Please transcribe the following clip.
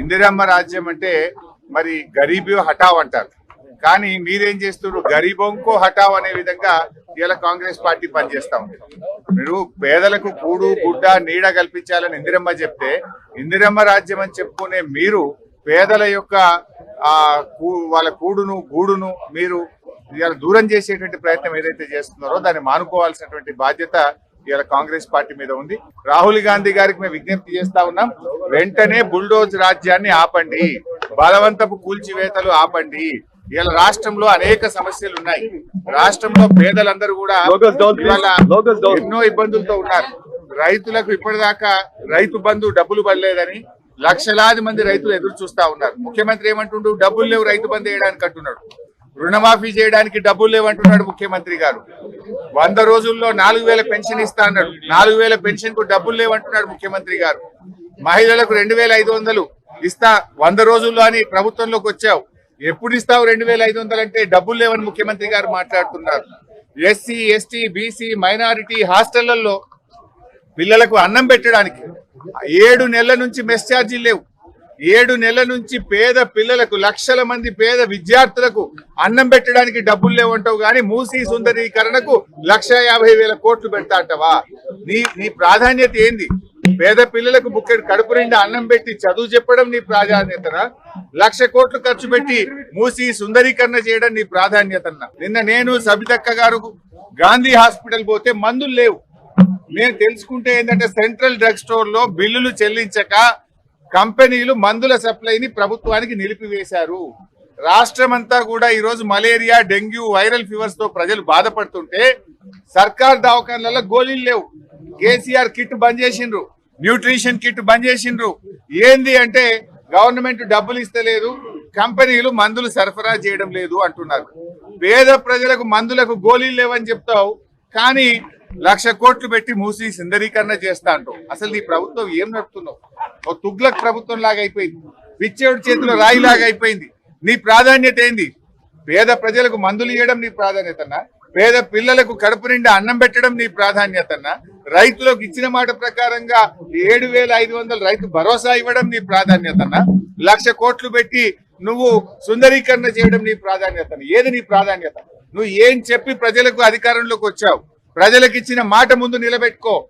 ఇందిరమ్మ రాజ్యం అంటే మరి గరీబీ హఠావ్ అంటారు. కానీ మీరేం చేస్తున్నారు? గరీబొంకో హఠావ్ అనే విధంగా ఇలా కాంగ్రెస్ పార్టీ పనిచేస్తా ఉంది. మీరు పేదలకు కూడు గుడ్డ నీడ కల్పించాలని ఇందిరమ్మ చెప్తే ఇందిరమ్మ రాజ్యం అని చెప్పుకునే మీరు పేదల యొక్క ఆ కూ- వాళ్ళ కూడును గూడును మీరు ఇవాళ దూరం చేసేటువంటి ప్రయత్నం ఏదైతే చేస్తున్నారో దాన్ని మానుకోవాల్సినటువంటి బాధ్యత ఇవాళ కాంగ్రెస్ పార్టీ మీద ఉంది. రాహుల్ గాంధీ గారికి మేము విజ్ఞప్తి చేస్తా ఉన్నాం. వెంటనే బుల్డోజ్ రాజ్యాన్ని ఆపండి. బలవంతపు కూల్చివేతలు ఆపండి. ఇవాళ రాష్ట్రంలో అనేక సమస్యలు ఉన్నాయి. రాష్ట్రంలో పేదలందరూ కూడా. ఎన్నో ఇబ్బందులతో ఉన్నారు. రైతులకు ఇప్పటిదాకా రైతు బంధు డబ్బులు పడలేదని లక్షలాది మంది రైతులు ఎదురు చూస్తా ఉన్నారు. ముఖ్యమంత్రి ఏమంటుండు? డబ్బులు లేవు రైతు బంధు వేయడానికి అంటున్నాడు. రుణమాఫీ చేయడానికి డబ్బులు లేవంటున్నాడు ముఖ్యమంత్రి గారు. వంద రోజుల్లో నాలుగు వేల పెన్షన్ ఇస్తా అన్నాడు. నాలుగు వేల పెన్షన్కు డబ్బులు లేవంటున్నాడు ముఖ్యమంత్రి గారు. మహిళలకు రెండు వేల ఐదు వందలు ఇస్తా వంద రోజుల్లో అని ప్రభుత్వంలోకి వచ్చావు. ఎప్పుడు ఇస్తావు రెండు వేల ఐదు వందలు అంటే డబ్బులు లేవని ముఖ్యమంత్రి గారు మాట్లాడుతున్నారు. ఎస్సీ ఎస్టీ బీసీ మైనారిటీ హాస్టళ్ళలో పిల్లలకు అన్నం పెట్టడానికి ఏడు నెలల నుంచి మెస్ ఛార్జీలు లేవు. ఏడు నెలల నుంచి పేద పిల్లలకు లక్షల మంది పేద విద్యార్థులకు అన్నం పెట్టడానికి డబ్బులు లేవంటావు కానీ మూసీ సుందరీకరణకు లక్ష యాభై వేల కోట్లు పెడతాంటవా నీ నీ ప్రాధాన్యత ఏంది? పేద పిల్లలకు బుక్కెడు కడుపు నిండా అన్నం పెట్టి చదువు చెప్పడం నీ ప్రాధాన్యతనా? లక్ష కోట్లు ఖర్చు పెట్టి మూసి సుందరీకరణ చేయడం నీ ప్రాధాన్యతన్నా నిన్న నేను సబితక్క గారు గాంధీ హాస్పిటల్ పోతే మందులు లేవు. నేను తెలుసుకుంటే ఏంటంటే సెంట్రల్ డ్రగ్ స్టోర్లో బిల్లులు చెల్లించక కంపెనీలు మందుల సప్లైని ప్రభుత్వానికి నిలిపివేశారు. రాష్ట్రం అంతా కూడా ఈరోజు మలేరియా డెంగ్యూ వైరల్ ఫీవర్స్తో ప్రజలు బాధపడుతుంటే సర్కార్ దవాఖాన్లలో గోళీలు లేవు. కేసీఆర్ కిట్ బంద్ చేసిండ్రు. న్యూట్రిషన్ కిట్ బంద్ చేసిండ్రు. ఏంది అంటే గవర్నమెంట్ డబ్బులు ఇస్తలేదు కంపెనీలు మందులు సరఫరా చేయడం లేదు అంటున్నారు. పేద ప్రజలకు మందులకు గోళీలు లేవని చెప్తావు కానీ లక్ష కోట్లు పెట్టి మూసి సుందరీకరణ చేస్తా అంటావు అసలు నీ ప్రభుత్వం ఏం నడుపుతున్నావు ఓ తుగ్లక్ ప్రభుత్వం లాగా అయిపోయింది. పిచ్చేవుడి చేతిలో రాయి లాగా అయిపోయింది. నీ ప్రాధాన్యత ఏంది? పేద ప్రజలకు మందులు ఇవ్వడం నీ ప్రాధాన్యతనా పేద పిల్లలకు కడుపు నిండా అన్నం పెట్టడం నీ ప్రాధాన్యతనా రైతులకు ఇచ్చిన మాట ప్రకారంగా ఏడు వేల ఐదు రైతు భరోసా ఇవ్వడం నీ ప్రాధాన్యతనా లక్ష కోట్లు పెట్టి నువ్వు సుందరీకరణ చేయడం నీ ప్రాధాన్యత ఏది నీ ప్రాధాన్యత? నువ్వు ఏం చెప్పి ప్రజలకు అధికారంలోకి వచ్చావు? ప్రజలకు ఇచ్చిన మాట ముందు నిలబెట్టుకో.